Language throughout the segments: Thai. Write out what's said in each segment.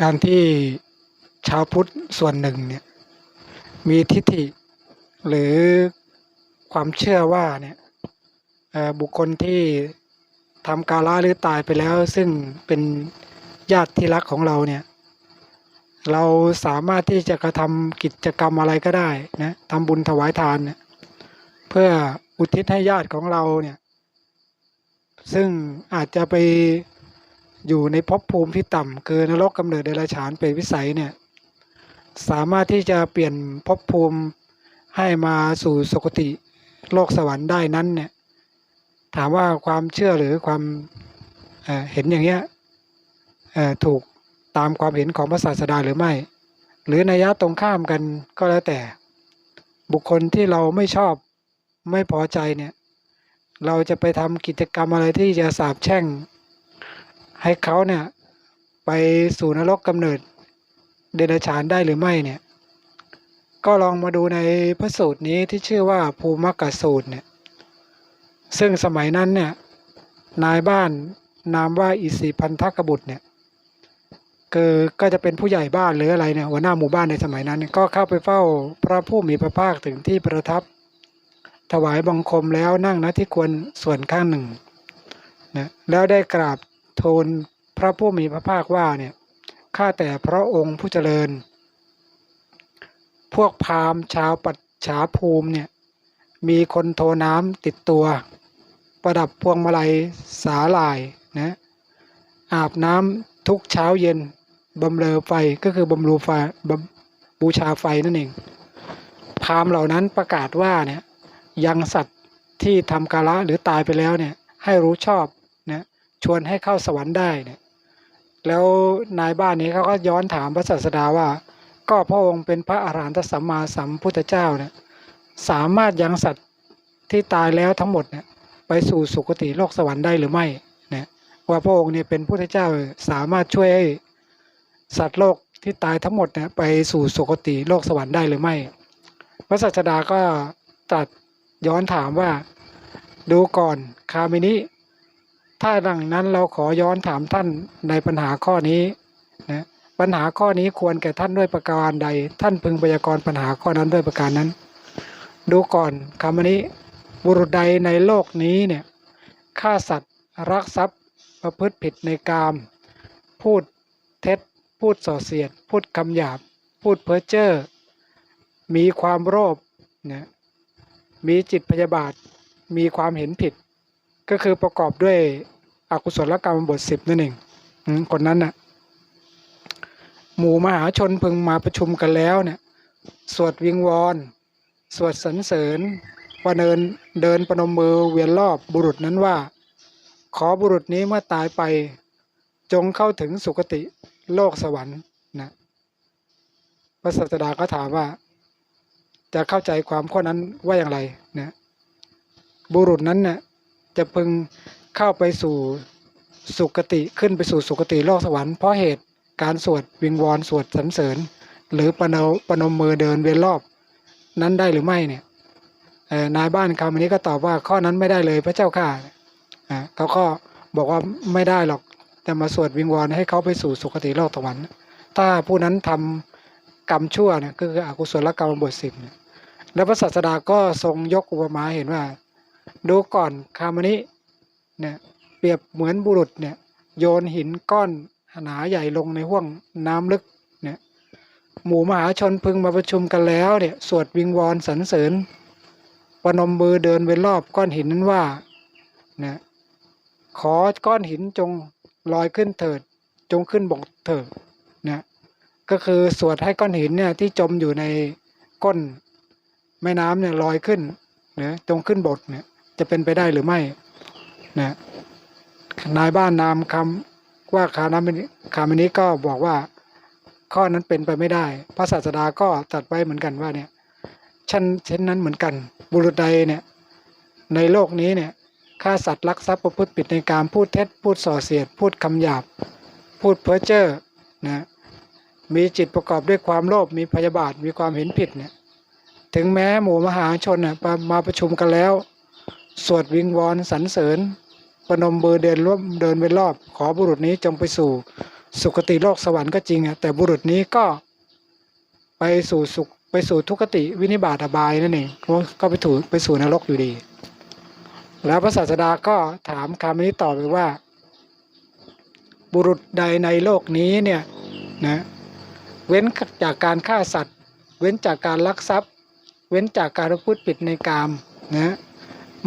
การที่ชาวพุทธส่วนหนึ่งเนี่ยมีทิฏฐิหรือความเชื่อว่าเนี่ยบุคคลที่ทำกาละหรือตายไปแล้ว ซึ่งเป็นญาติที่รักของเราเนี่ยเราสามารถที่จะกระทำกิจกรรมอะไรก็ได้นะทำบุญถวายทานเนี่ยเพื่ออุทิศให้ญาติของเราเนี่ยซึ่งอาจจะไป อยู่ในภพภูมิที่ต่ำคือนรกกำเนิดเดรัจฉานเป็นวิสัยเนี่ยสามารถที่จะเปลี่ยนภพภูมิให้มาสู่สุคติโลกสวรรค์ได้นั้นเนี่ยถามว่าความเชื่อหรือความเอ่อเห็นอย่างเงี้ยเอ่อถูกตามความเห็นของพระศาสดาหรือไม่ หรือนัยยะตรงข้ามกันก็แล้วแต่ บุคคลที่เราไม่ชอบไม่พอใจเนี่ยเราจะไปทำกิจกรรมอะไรที่จะสาบแช่ง ให้เขาเนี่ยไปสู่นรกกำเนิดเดรัจฉานได้หรือไม่เนี่ย ก็ลองมาดูในพระสูตรนี้ที่ชื่อว่าภูมิกสูตรเนี่ย ซึ่งสมัยนั้นเนี่ยนายบ้านนามว่าอิสิพันธกบุตรเนี่ยคือก็จะเป็นผู้ใหญ่บ้านหรืออะไรเนี่ยหัวหน้าหมู่บ้านในสมัยนั้นนก็เข้าไปเฝ้าพระผู้มีพระภาคถึงที่ประทับ ถวายบังคมแล้วนั่งณที่ควรส่วนข้างหนึ่งนะแล้วได้กราบ ทูลพระผู้มีพระภาคว่าเนี่ยข้าแต่พระองค์ผู้เจริญ พวกพราหมณ์ชาวปัจฉาภูมิเนี่ยมีคนโทน้ำติดตัว ประดับพวงมาลัยสาลายนะอาบน้ำทุกเช้าเย็นบำเรอไฟก็คือบำรูไฟบ,บูชาไฟนั่นเองพราหมณ์เหล่านั้นประกาศว่าเนี่ยยังสัตว์ที่ทำกาละหรือตายไปแล้วเนี่ยให้รู้ชอบ ชวนให้เข้าสวรรค์ได้เนี่ยแล้วนายบ้านนี้เขาก็ย้อนถามพระศาสดาว่า ก็พระองค์เป็นพระอรหันตสัมมาสัมพุทธเจ้าเนี่ยสามารถยังสัตว์ที่ตายแล้วทั้งหมดเนี่ยไปสู่สุคติโลกสวรรค์ได้หรือไม่นะว่าพระองค์เนี่ยเป็นพุทธเจ้าสามารถช่วยให้สัตว์โลกที่ตายทั้งหมดเนี่ยไปสู่สุคติโลกสวรรค์ได้หรือไม่ พระศาสดาก็ตรัสย้อนถามว่าดูก่อนคามินิ ถ้าดังนั้นเราขอย้อนถามท่านในปัญหาข้อนี้นะปัญหาข้อนี้ควรแก่ท่านด้วยประการใด ท่านพึงพยากรณ์ปัญหาข้อนั้นด้วยประการนั้น ดูก่อนคำนี้ บุรุษใดในโลกนี้เนี่ยฆ่าสัตว์ รักทรัพย์ประพฤติผิดในกาม พูดเท็จ พูดส่อเสียด พูดคำหยาบ พูดเพ้อเจ้อมีความโลภนะมีจิตพยาบาท มีความเห็นผิด ก็คือประกอบด้วยอกุศลกรรมบทสิบนั่นเองคนนั้นน่ะหมู่มหาชนพึงมาประชุมกันแล้วเนี่ยสวดวิงวอน สวดสรรเสริญว่าเดินเดินปนมมือเวียนรอบบุรุษนั้นว่า ขอบุรุษนี้เมื่อตายไป จงเข้าถึงสุคติโลกสวรรค์นะพระศาสดาก็ถามว่า จะเข้าใจความข้อนั้นว่าอย่างไรนะบุรุษนั้นเนี่ย จะพึงเข้าไปสู่สุคติขึ้นไปสู่สุคติโลกสวรรค์เพราะเหตุการสวดวิงวอนสวดสรรเสริญ หรือปนปนมมือเดินเวียนรอบนั้นได้หรือไม่เนี่ยนายบ้านคำนี้ก็ตอบว่าข้อนั้นไม่ได้เลยพระเจ้าค่ะอ่าเขาก็บอกว่าไม่ได้หรอกแต่มาสวดวิงวอนให้เขาไปสู่สุคติโลกสวรรค์ถ้าผู้นั้นทำกรรมชั่วเนี่ยก็คืออกุศลกรรมบทสิบแล้วพระศาสดาก็ทรงยกอุปมาเห็นว่า ดูก่อนคามนี้เนี่ยเปรียบเหมือนบุรุษเนี่ยโยนหินก้อนหนาใหญ่ลงในห้วงน้ำลึกเนี่ยหมู่มหาชนพึงมาประชุมกันแล้วเนี่ยสวดวิงวอนสรรเสริญปนมมือเดินเวนรอบก้อนหินนั้นว่าเนี่ยขอก้อนหินจงลอยขึ้นเถิด จงขึ้นบกเถิดเนี่ยก็คือสวดให้ก้อนหินเนี่ยที่จมอยู่ในก้นแม่น้ำเนี่ยลอยขึ้นเนี่ยจงขึ้นบกเนี่ย จะเป็นไปได้หรือไม่นะนายบ้านนามคำว่าคานามินคามินิก็บอกว่าข้อนั้นเป็นไปไม่ได้ พระศาสดาก็ตัดไว้เหมือนกันว่าเนี่ยฉันเช่นนั้นเหมือนกัน บุรุษใดเนี่ยในโลกนี้เนี่ยฆ่าสัตว์ลักทรัพย์ประพฤติผิดในการพูดเท็จพูดส่อเสียด พูดคำหยาบ พูดเพ้อเจ้อนะมีจิตประกอบด้วยความโลภมีพยาบาทมีความเห็นผิดเนี่ยถึงแม้หมู่มหาชนน่ะมาประชุมกันแล้ว สวดวิงวอนสรรเสริญประนมเบอร์เดินร่วมเดินไปรอบ ขอบุรุษนี้จงไปสู่สุคติโลกสวรรค์ก็จริงอะแต่บุรุษนี้ก็ไปสู่สุขไปสู่ทุกติวินิบาตอบายนั่นเองก็ไปถูไปสู่นรกอยู่ดี แล้วพระศาสดาก็ถามคำนี้ต่อไปว่า บุรุษใดในโลกนี้เนี่ยนะเว้นจากการฆ่าสัตว์ เว้นจากการลักทรัพย์ เว้นจากการพูดผิดในกามนะ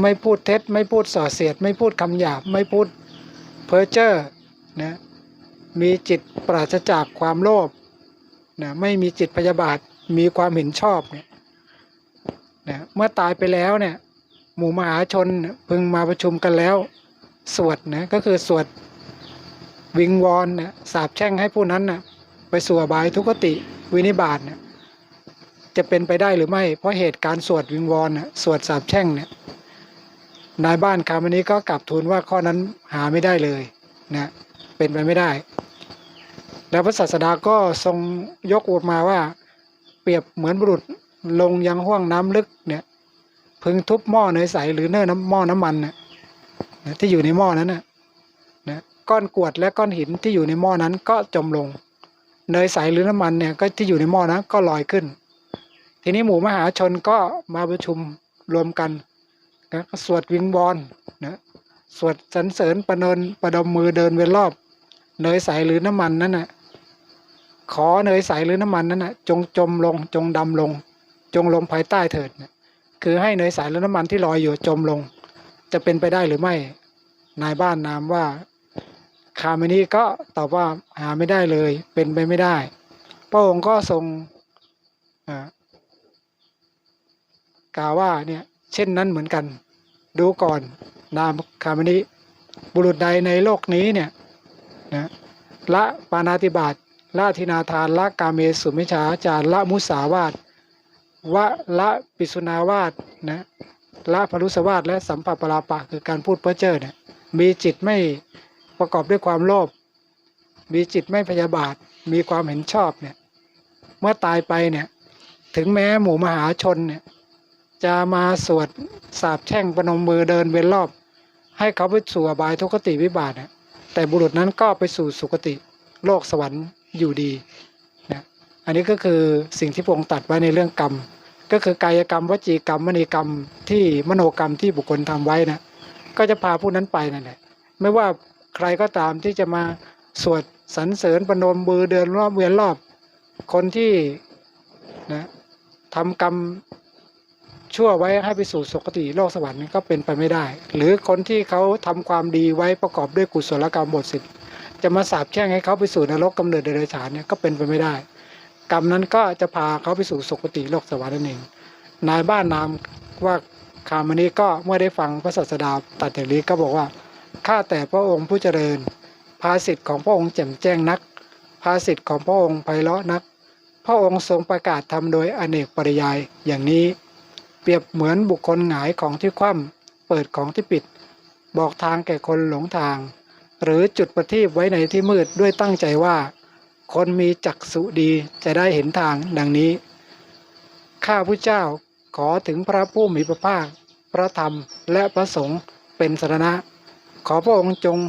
ไม่พูดเท็จ ไม่พูดส่อเสียด ไม่พูดคำหยาบ ไม่พูดเพ้อเจ้อนะมีจิตปราศจากความโลภนะไม่มีจิตพยาบาทมีความเห็นชอบเนี่ยนะเมื่อตายไปแล้วเนี่ยหมู่มหาชนพึงมาประชุมกันแล้ว สวดนะก็คือสวดวิงวอนนะสาบแช่งให้ผู้นั้นนะไปสู่อบายทุกติวินิบาตเนี่ยจะเป็นไปได้หรือไม่ เพราะเหตุการณ์สวดวิงวอนนะสวดสาบแช่งเนี่ย นายบ้านคำนี้ก็กลับทูลว่าข้อนั้นหาไม่ได้เลยนะเป็นไปไม่ได้ แล้วพระศาสดาก็ทรงยกอุปมาว่า เปรียบเหมือนบุรุษลงยังห้วงน้ำลึกเนี่ยพึงทุบหม้อเนยใสหรือเนื้อน้ำหม้อน้ำมันนะที่อยู่ในหม้อนั้นนะนะก้อนกรวดและก้อนหินที่อยู่ในหม้อนั้นก็จมลง เนยใสหรือน้ำมันเนี่ยก็ที่อยู่ในหม้อนั้นก็ลอยขึ้น ทีนี้หมู่มหาชนก็มาประชุมรวมกัน นะก็สวดวิงบอลนะสวดสรรเสริญประนนประดมมือเดินเวียนรอบเนยใสหรือน้ำมันนั้นน่ะขอเนยใสหรือน้ำมันนั้นน่ะจงจมลงจงดำลง จงลงภายใต้เถิดนะคือให้เนยใสและน้ำมันที่ลอยอยู่จมลง จะเป็นไปได้หรือไม่นายบ้านนามว่าคาเมนีก็ตอบว่าหาไม่ได้เลยเป็นไปไม่ได้ พระองค์ก็ทรงกล่าวว่าเนี่ย เช่นนั้นเหมือนกัน ดูก่อนนามคามนีบุรุษใดในโลกนี้เนี่ยนะละปานาติบาตละทินาทานละกาเมสุมิชาจารละมุสาวาทวะละปิสุนาวาสนะละพรุสวาสและสัมปปราปะคือการพูดเพ้อเจ้อเนี่ยมีจิตไม่ประกอบด้วยความโลภมีจิตไม่พยาบาทมีความเห็นชอบเนี่ยเมื่อตายไปเนี่ยถึงแม้หมู่มหาชนเนี่ย จะมาสวดสาบแช่งประนมมือเดินเวียนรอบ ให้เขาไปสู่อบายทุกติวิบากเนี่ยแต่บุรุษนั้นก็ไปสู่สุคติโลกสวรรค์อยู่ดีอันนี้ก็คือสิ่งที่พระองค์ตัดไว้ในเรื่องกรรม ก็คือกายกรรมวจีกรรมมณีกรรมที่มโนกรรมที่บุคคลทำไว้นะก็จะพาผู้นั้นไปนั่นแหละไม่ว่าใครก็ตามที่จะมาสวดสรรเสริญประนมมือเดินรอบเวียนรอบคนที่นะทำกรรม ชั่วไว้ให้ไปสู่สุคติโลกสวรรค์นี่ก็เป็นไปไม่ได้ หรือคนที่เขาทำความดีไว้ประกอบด้วยกุศลกรรมบทสิบจะมาสาบแช่งให้เขาไปสู่นรกกำเนิดเดรัจฉานเนี่ยก็เป็นไปไม่ได้ กรรมนั้นก็จะพาเขาไปสู่สุคติโลกสวรรค์นั่นเองนายบ้านนามว่าคามนี้ก็เมื่อได้ฟังพระศาสดาตรัดอย่างนี้ก็บอกว่าข้าแต่พระองค์ผู้เจริญ ภาสิทธิ์ของพระองค์แจ่มแจ้งนัก ภาสิทธิ์ของพระองค์ไพเราะนัก พระองค์ทรงประกาศทำโดยอเนกปริยายอย่างนี้ เปรียบเหมือนบุคคลหงายของที่คว่ำเปิดของที่ปิด บอกทางแก่คนหลงทาง หรือจุดประทีปไว้ในที่มืดด้วยตั้งใจว่า คนมีจักษุดีจะได้เห็นทางดังนี้ข้าพุทธเจ้าขอถึงพระผู้มีพระภาค พระธรรมและพระสงฆ์เป็นสรณะ ขอพระองค์จง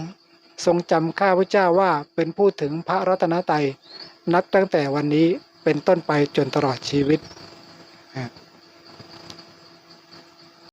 ทรงจำข้าพุทธเจ้าว่าเป็นผู้ถึงพระรัตนตรัยนับตั้งแต่วันนี้เป็นต้นไปจนตลอดชีวิตอะ